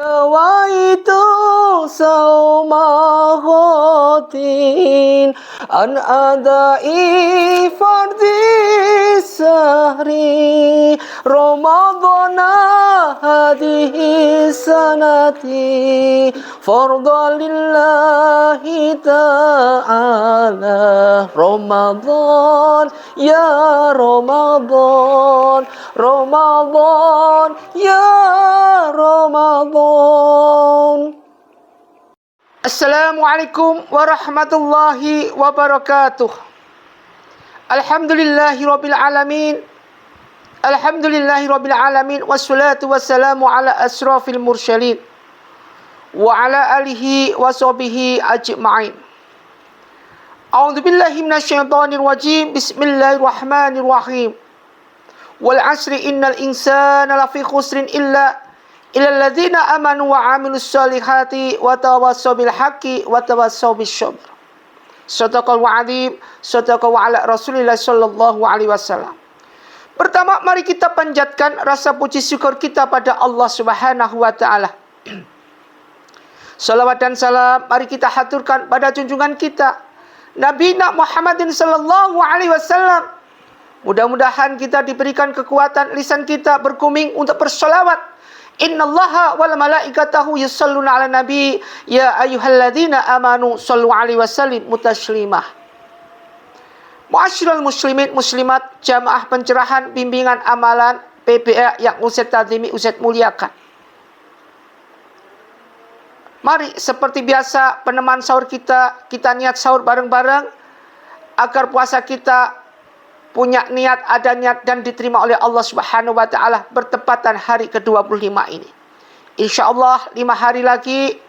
نويت صوم غد عن أداء فرض السهر رمضان هذه السنة فرضا لله تعالى رمضان يا رمضان رمضان يا رمضان السلام عليكم ورحمة الله وبركاته الحمد لله رب العالمين الحمد لله رب العالمين والصلاة والسلام على أشرف المرسلين وعلى آله وصحبه أجمعين أعوذ بالله من الشيطان الرجيم بسم الله الرحمن الرحيم والعصر ilalladzina amanu wa amilus solihati wa tawassaw bil haqqi wa tawassaw bis wa Sadaqal wa'adzim, sadaqal wa'ala Rasulillah sallallahu alaihi wasallam. Pertama mari kita panjatkan rasa puji syukur kita pada Allah Subhanahu wa taala. Salawat dan salam mari kita haturkan pada junjungan kita Nabi Muhammadin sallallahu alaihi wasallam. Mudah-mudahan kita diberikan kekuatan lisan kita berkuming untuk bersolawat Innallaha wal malaikatahu yusalluna ala nabi ya ayyuhalladzina amanu sallu alaihi wasallim mutaslimah. Muasyiral muslimin muslimat jamaah pencerahan bimbingan amalan PPA yang Ustaz Tazimi Ustaz muliakan. Mari seperti biasa peneman sahur kita kita niat sahur bareng-bareng agar puasa kita punya niat ada niat dan diterima oleh Allah Subhanahu wa taala bertepatan hari ke-25 ini. Insya Allah lima hari lagi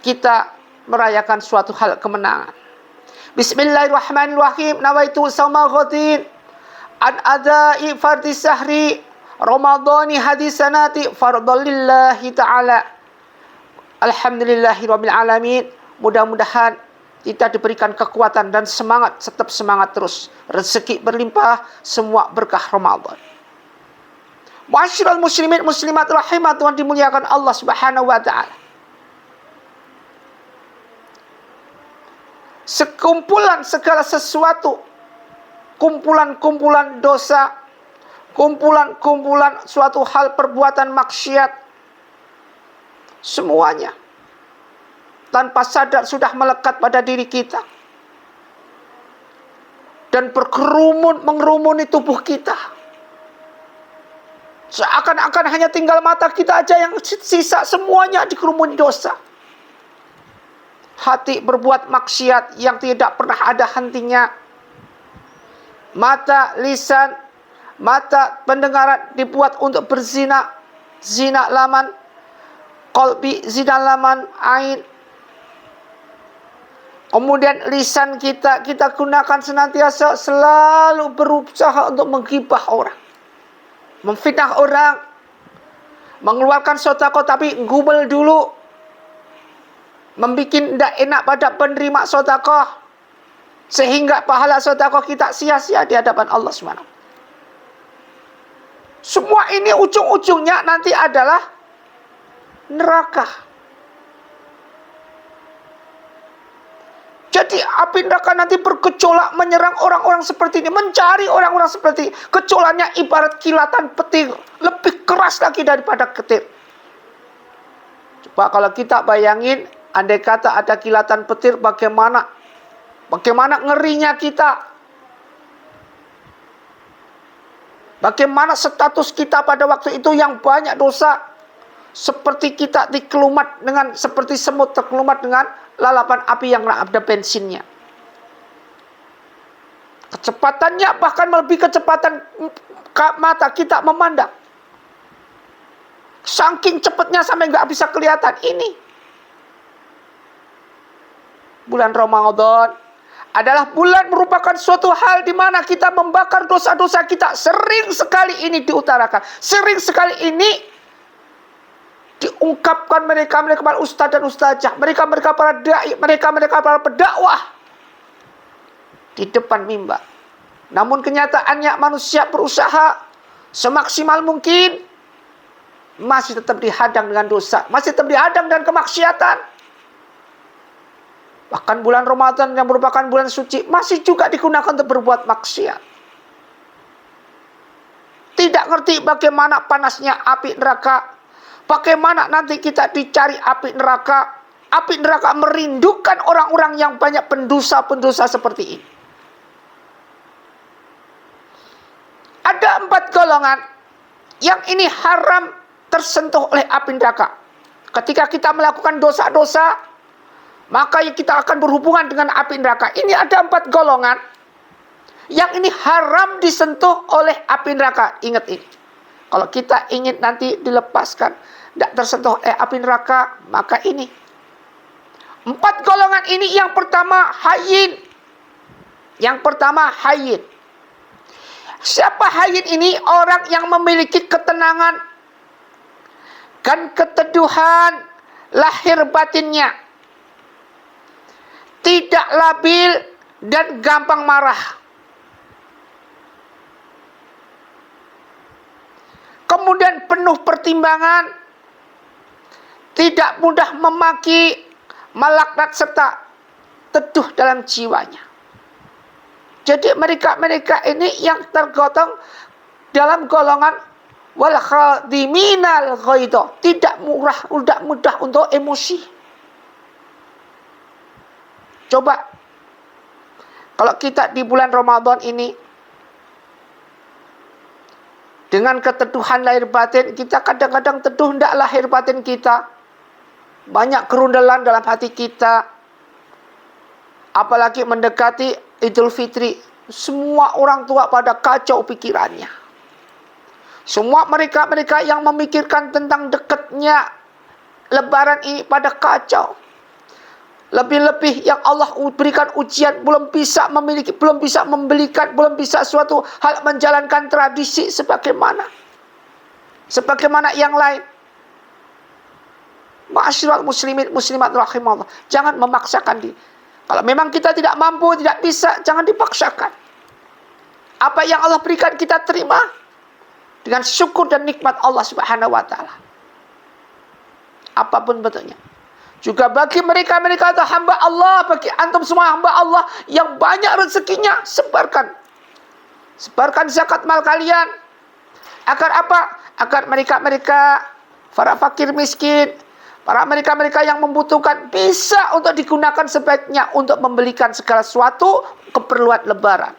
kita merayakan suatu hal kemenangan. Bismillahirrahmanirrahim. Nawaitu sama ghadin an adai fardi sahri Ramadhani hadisanati fardalillahi ta'ala. Alhamdulillahi alamin. Mudah-mudahan kita diberikan kekuatan dan semangat, tetap semangat terus. Rezeki berlimpah, semua berkah Ramadan. Muasyiral muslimin muslimat rahimat Tuhan dimuliakan Allah Subhanahu wa taala. sekumpulan segala sesuatu kumpulan-kumpulan dosa kumpulan-kumpulan suatu hal perbuatan maksiat semuanya tanpa sadar sudah melekat pada diri kita dan berkerumun mengerumuni tubuh kita seakan-akan hanya tinggal mata kita aja yang sisa semuanya dikerumuni dosa hati berbuat maksiat yang tidak pernah ada hentinya. Mata, lisan, mata pendengaran dibuat untuk berzina, zina laman, kolbi zina laman, ain. Kemudian lisan kita, kita gunakan senantiasa selalu berusaha untuk menggibah orang. Memfitnah orang. Mengeluarkan sotako tapi gubel dulu membuat tidak enak pada penerima sodakoh sehingga pahala sodakoh kita sia-sia di hadapan Allah SWT. Semua ini ujung-ujungnya nanti adalah neraka. Jadi api neraka nanti bergejolak menyerang orang-orang seperti ini. Mencari orang-orang seperti ini. Kecolannya ibarat kilatan petir. Lebih keras lagi daripada ketir. Coba kalau kita bayangin Andai kata ada kilatan petir bagaimana? Bagaimana ngerinya kita? Bagaimana status kita pada waktu itu yang banyak dosa? Seperti kita dikelumat dengan seperti semut terkelumat dengan lalapan api yang ada bensinnya. Kecepatannya bahkan melebihi kecepatan mata kita memandang. Saking cepatnya sampai nggak bisa kelihatan. Ini bulan Ramadan adalah bulan merupakan suatu hal di mana kita membakar dosa-dosa kita. Sering sekali ini diutarakan. Sering sekali ini diungkapkan mereka-mereka para ustaz dan ustazah. Mereka-mereka para da'i, mereka-mereka para pedakwah. Di depan mimbar. Namun kenyataannya manusia berusaha semaksimal mungkin masih tetap dihadang dengan dosa, masih tetap dihadang dengan kemaksiatan. Bahkan bulan Ramadan yang merupakan bulan suci masih juga digunakan untuk berbuat maksiat. Tidak ngerti bagaimana panasnya api neraka. Bagaimana nanti kita dicari api neraka. Api neraka merindukan orang-orang yang banyak pendosa-pendosa seperti ini. Ada empat golongan yang ini haram tersentuh oleh api neraka. Ketika kita melakukan dosa-dosa, maka kita akan berhubungan dengan api neraka. Ini ada empat golongan yang ini haram disentuh oleh api neraka. Ingat ini. Kalau kita ingin nanti dilepaskan, tidak tersentuh oleh api neraka, maka ini. Empat golongan ini yang pertama hayin. Yang pertama hayin. Siapa hayin ini? Orang yang memiliki ketenangan dan keteduhan lahir batinnya. Tidak labil dan gampang marah. Kemudian penuh pertimbangan, tidak mudah memaki, melaknat serta teduh dalam jiwanya. Jadi mereka-mereka ini yang tergotong dalam golongan wal khadiminal ghaidha, tidak murah, tidak mudah untuk emosi. Coba kalau kita di bulan Ramadan ini dengan keteduhan lahir batin, kita kadang-kadang teduh tidak lahir batin kita. Banyak kerundelan dalam hati kita. Apalagi mendekati Idul Fitri, semua orang tua pada kacau pikirannya. Semua mereka-mereka yang memikirkan tentang dekatnya lebaran ini pada kacau. Lebih-lebih yang Allah berikan ujian belum bisa memiliki, belum bisa membelikan, belum bisa suatu hal menjalankan tradisi sebagaimana. Sebagaimana yang lain. Ma'asyiral muslimin muslimat rahimahullah. Jangan memaksakan diri. Kalau memang kita tidak mampu, tidak bisa, jangan dipaksakan. Apa yang Allah berikan kita terima dengan syukur dan nikmat Allah Subhanahu wa taala. Apa pun bentuknya. Juga bagi mereka-mereka atau hamba Allah, bagi antum semua hamba Allah yang banyak rezekinya, sebarkan. Sebarkan zakat mal kalian. Agar apa? Agar mereka-mereka para fakir miskin, Para mereka-mereka yang membutuhkan bisa untuk digunakan sebaiknya untuk membelikan segala sesuatu keperluan lebaran.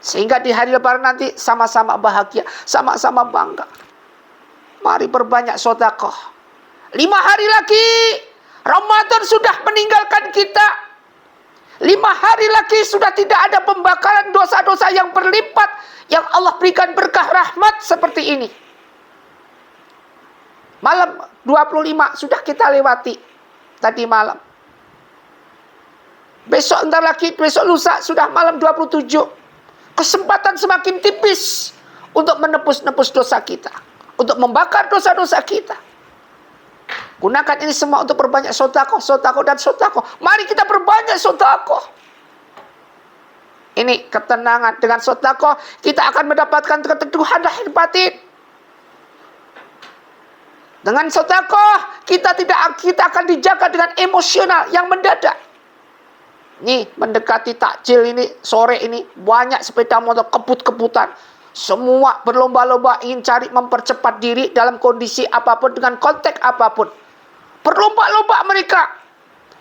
Sehingga di hari lebaran nanti sama-sama bahagia, sama-sama bangga. Mari berbanyak sodakoh. Lima hari lagi Ramadan sudah meninggalkan kita. Lima hari lagi sudah tidak ada pembakaran dosa-dosa yang berlipat. Yang Allah berikan berkah rahmat seperti ini. Malam 25 sudah kita lewati tadi malam. Besok entar lagi, besok lusa sudah malam 27. Kesempatan semakin tipis untuk menepus-nepus dosa kita. Untuk membakar dosa-dosa kita. Gunakan ini semua untuk berbanyak sotako, sotako dan sotako. Mari kita berbanyak sotako. Ini ketenangan dengan sotako kita akan mendapatkan keteduhan lahir batin. Dengan sedekah kita tidak kita akan dijaga dengan emosional yang mendadak. Nih mendekati takjil ini sore ini banyak sepeda motor kebut-kebutan. Semua berlomba-lomba ingin cari mempercepat diri dalam kondisi apa pun dengan konteks apa pun. Berlomba-lomba mereka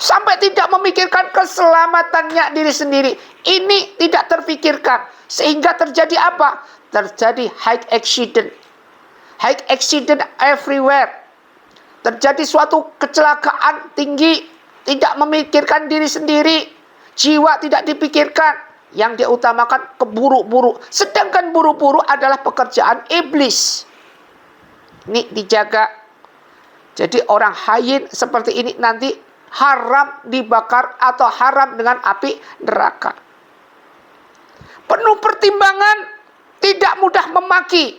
sampai tidak memikirkan keselamatannya diri sendiri. Ini tidak terpikirkan sehingga terjadi apa? Terjadi high accident high accident everywhere. Terjadi suatu kecelakaan tinggi, tidak memikirkan diri sendiri, jiwa tidak dipikirkan. Yang dia utamakan keburu-buru. Sedangkan buru-buru adalah pekerjaan iblis. Ini dijaga. Jadi orang hayin seperti ini nanti haram dibakar atau haram dengan api neraka. Penuh pertimbangan, tidak mudah memaki,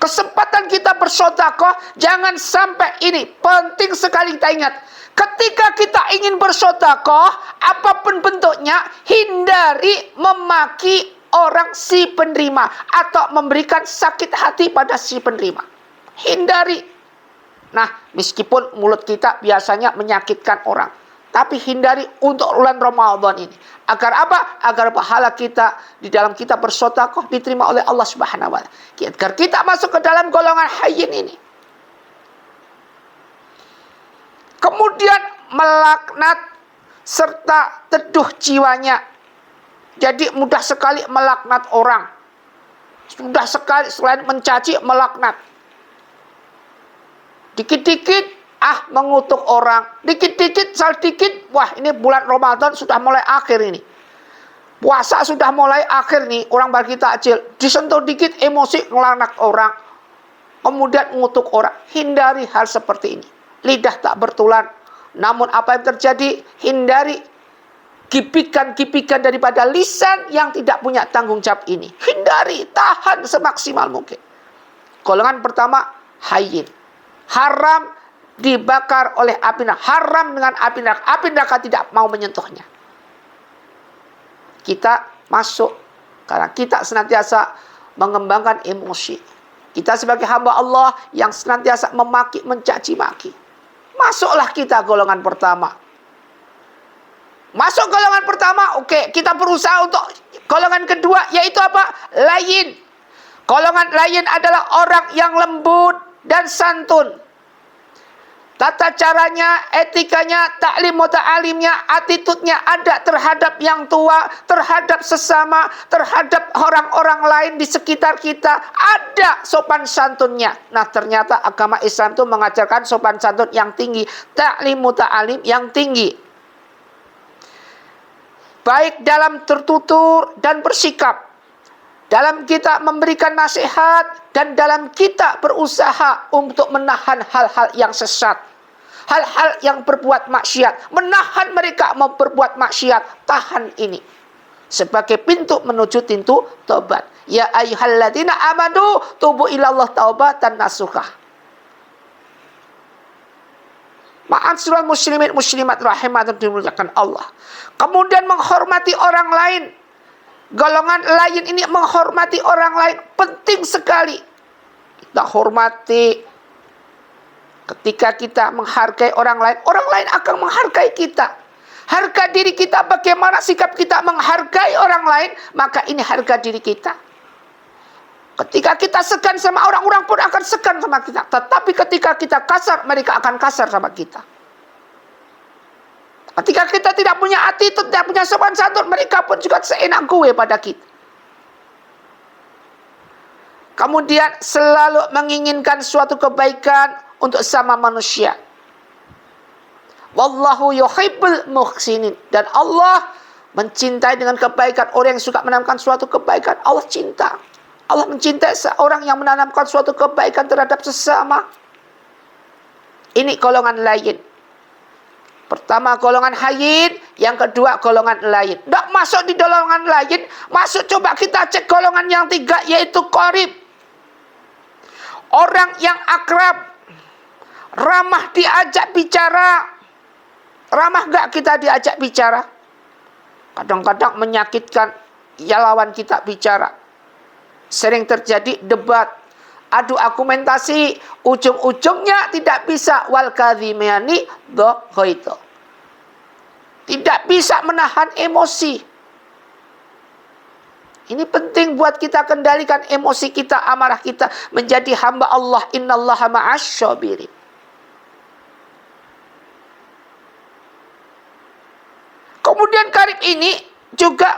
Kesempatan kita bersodakoh, jangan sampai ini. Penting sekali kita ingat. Ketika kita ingin bersodakoh, apa pun bentuknya, hindari memaki orang si penerima. Atau memberikan sakit hati pada si penerima. Hindari. Nah, meskipun mulut kita biasanya menyakitkan orang. Tapi hindari untuk bulan Ramadan ini. Agar apa? Agar pahala kita di dalam kita bersotakoh diterima oleh Allah Subhanahu wa taala. Agar kita masuk ke dalam golongan hayyin ini. Kemudian melaknat serta teduh jiwanya. Jadi mudah sekali melaknat orang. Sudah sekali selain mencaci melaknat. Dikit-dikit ah mengutuk orang. Dikit-dikit, sedikit, wah ini bulan Ramadan sudah mulai akhir ini. Puasa sudah mulai akhir nih, orang bagi takjil. Disentuh dikit emosi ngelanak orang. Kemudian mengutuk orang. Hindari hal seperti ini. Lidah tak bertulan. Namun apa yang terjadi? Hindari kipikan-kipikan daripada lisan yang tidak punya tanggung jawab ini. Hindari, tahan semaksimal mungkin. Golongan pertama, hayin. Haram dibakar oleh api neraka. Haram dengan api neraka. Api neraka tidak mau menyentuhnya. Kita masuk karena kita senantiasa mengembangkan emosi. Kita sebagai hamba Allah yang senantiasa memaki, mencaci maki. Masuklah kita golongan pertama. Masuk golongan pertama, oke, okay. kita berusaha untuk golongan kedua yaitu apa? Lain. Golongan lain adalah orang yang lembut dan santun. Tata caranya, etikanya, taklim muta'alimnya, attitude-nya ada terhadap yang tua, terhadap sesama, terhadap orang-orang lain di sekitar kita. Ada sopan santunnya. Nah ternyata agama Islam itu mengajarkan sopan santun yang tinggi. Taklim muta'alim yang tinggi. Baik dalam tertutur dan bersikap. Dalam kita memberikan nasihat dan dalam kita berusaha untuk menahan hal-hal yang sesat hal-hal yang berbuat maksiat, menahan mereka mau berbuat maksiat, tahan ini sebagai pintu menuju pintu tobat. Ya ayyuhalladzina amanu tubu ilallah taubatan nasuha. Ma'asyiral muslimin muslimat rahimatun dimuliakan Allah. Kemudian menghormati orang lain. Golongan lain ini menghormati orang lain penting sekali. Kita hormati Ketika kita menghargai orang lain, orang lain akan menghargai kita. Harga diri kita bagaimana sikap kita menghargai orang lain, maka ini harga diri kita. Ketika kita segan sama orang, orang pun akan segan sama kita. Tetapi ketika kita kasar, mereka akan kasar sama kita. Ketika kita tidak punya hati, tidak punya sopan santun, mereka pun juga seenak gue pada kita. Kemudian selalu menginginkan suatu kebaikan, untuk sama manusia. Wallahu yuhibbul muhsinin. Dan Allah mencintai dengan kebaikan orang yang suka menanamkan suatu kebaikan. Allah cinta. Allah mencintai seorang yang menanamkan suatu kebaikan terhadap sesama. Ini golongan lain. Pertama golongan hayin, yang kedua golongan lain. Tidak masuk di golongan lain, masuk coba kita cek golongan yang tiga yaitu korib. Orang yang akrab, ramah diajak bicara. Ramah gak kita diajak bicara? Kadang-kadang menyakitkan ya lawan kita bicara. Sering terjadi debat, adu argumentasi, ujung-ujungnya tidak bisa wal kadhimiani itu. Tidak bisa menahan emosi. Ini penting buat kita kendalikan emosi kita, amarah kita menjadi hamba Allah. Innallaha ma'asy Kemudian karib ini juga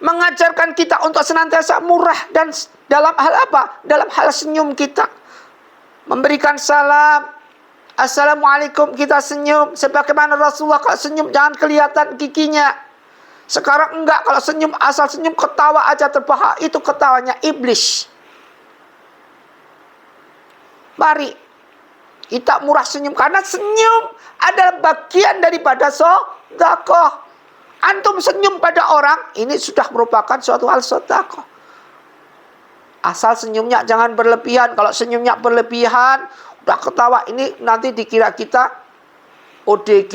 mengajarkan kita untuk senantiasa murah dan dalam hal apa? Dalam hal senyum kita. Memberikan salam. Assalamualaikum kita senyum. Sebagaimana Rasulullah kalau senyum jangan kelihatan giginya. Sekarang enggak kalau senyum asal senyum ketawa aja terbahak itu ketawanya iblis. Mari kita murah senyum karena senyum adalah bagian daripada sodakoh. Antum senyum pada orang ini sudah merupakan suatu hal sodakoh. Asal senyumnya jangan berlebihan. Kalau senyumnya berlebihan, udah ketawa ini nanti dikira kita ODG,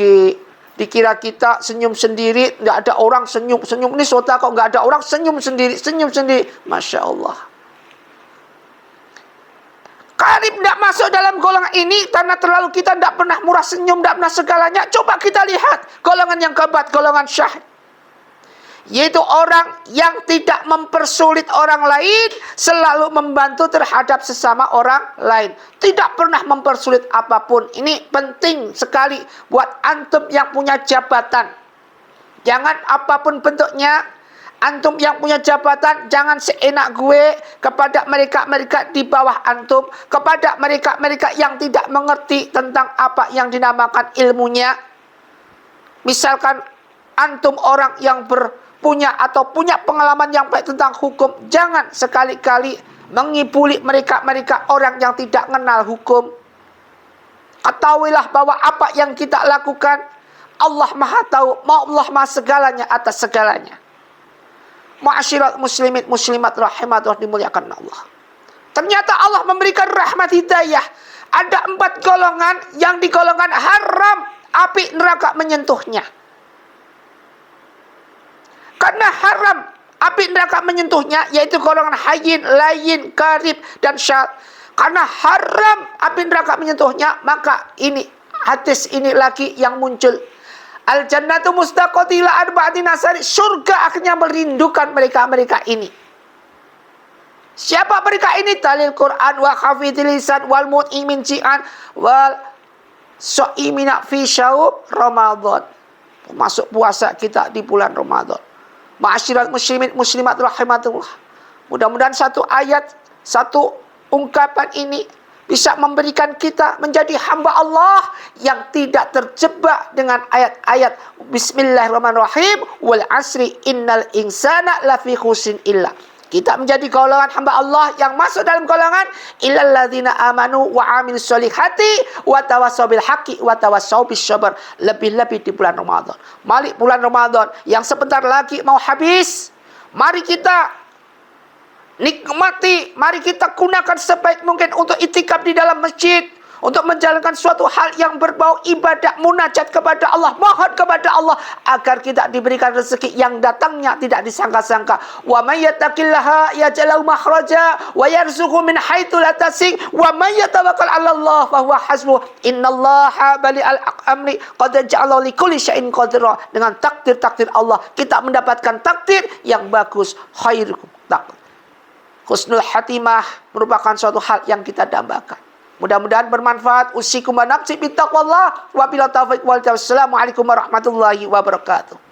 dikira kita senyum sendiri, nggak ada orang senyum senyum ini sota kok nggak ada orang senyum sendiri senyum sendiri, masya Allah. Karib tidak masuk dalam golongan ini karena terlalu kita tidak pernah murah senyum, tidak pernah segalanya. Coba kita lihat golongan yang keempat, golongan syahid. Yaitu orang yang tidak mempersulit orang lain, selalu membantu terhadap sesama orang lain. Tidak pernah mempersulit apa pun. Ini penting sekali buat antum yang punya jabatan. Jangan apa pun bentuknya, antum yang punya jabatan jangan seenak gue kepada mereka-mereka di bawah antum, kepada mereka-mereka yang tidak mengerti tentang apa yang dinamakan ilmunya. Misalkan antum orang yang ber punya atau punya pengalaman yang baik tentang hukum, jangan sekali-kali mengibuli mereka-mereka orang yang tidak mengenal hukum. Ketahuilah bahwa apa yang kita lakukan, Allah Maha tahu, Allah Maha segalanya atas segalanya. Ma'asyirat muslimin muslimat rahimatullah dimuliakan Allah. Ternyata Allah memberikan rahmat hidayah. Ada empat golongan yang digolongkan haram api neraka menyentuhnya. Karena haram api neraka menyentuhnya yaitu golongan hayin, layin, karib dan syad. Karena haram api neraka menyentuhnya, maka ini hadis ini lagi yang muncul. Al jannatu mustaqotila arba'ati nasari. Surga akhirnya merindukan mereka-mereka ini. Siapa mereka ini? Talil Quran wa hafidil lisan wal mu'imin ci'an wal so'imina fi syaub Ramadan. Masuk puasa kita di bulan Ramadan. Ma'asyiral muslimin muslimat rahimatullah. Mudah-mudahan satu ayat, satu ungkapan ini bisa memberikan kita menjadi hamba Allah yang tidak terjebak dengan ayat-ayat Bismillahirrahmanirrahim wal asri innal insana lafi khusin illa kita menjadi golongan hamba Allah yang masuk dalam golongan illalladzina amanu wa amilus solihati wa tawassaw bil haqqi wa tawassaw bis sabr. Lebih-lebih di bulan Ramadan. Mari bulan Ramadan yang sebentar lagi mau habis. Mari kita nikmati, mari kita gunakan sebaik mungkin untuk itikaf di dalam masjid. Untuk menjalankan suatu hal yang berbau ibadah munajat kepada Allah. Mohon kepada Allah agar kita diberikan rezeki yang datangnya tidak disangka-sangka. Wa may yattaqillaha yaj'al makhraja wa yarzuqhu min haitsu la wa may yatawakkal 'ala Allah fa huwa hasbuh innallaha bali'al amri qad ja'ala li kulli syai'in qadra dengan takdir-takdir Allah kita mendapatkan takdir yang bagus. Khair takdir husnul hatimah merupakan suatu hal yang kita dambakan Mudah-mudahan bermanfaat. Usikum wa nafsi bittaqwallah. Wabillahi taufiq wal Assalamualaikum warahmatullahi wabarakatuh.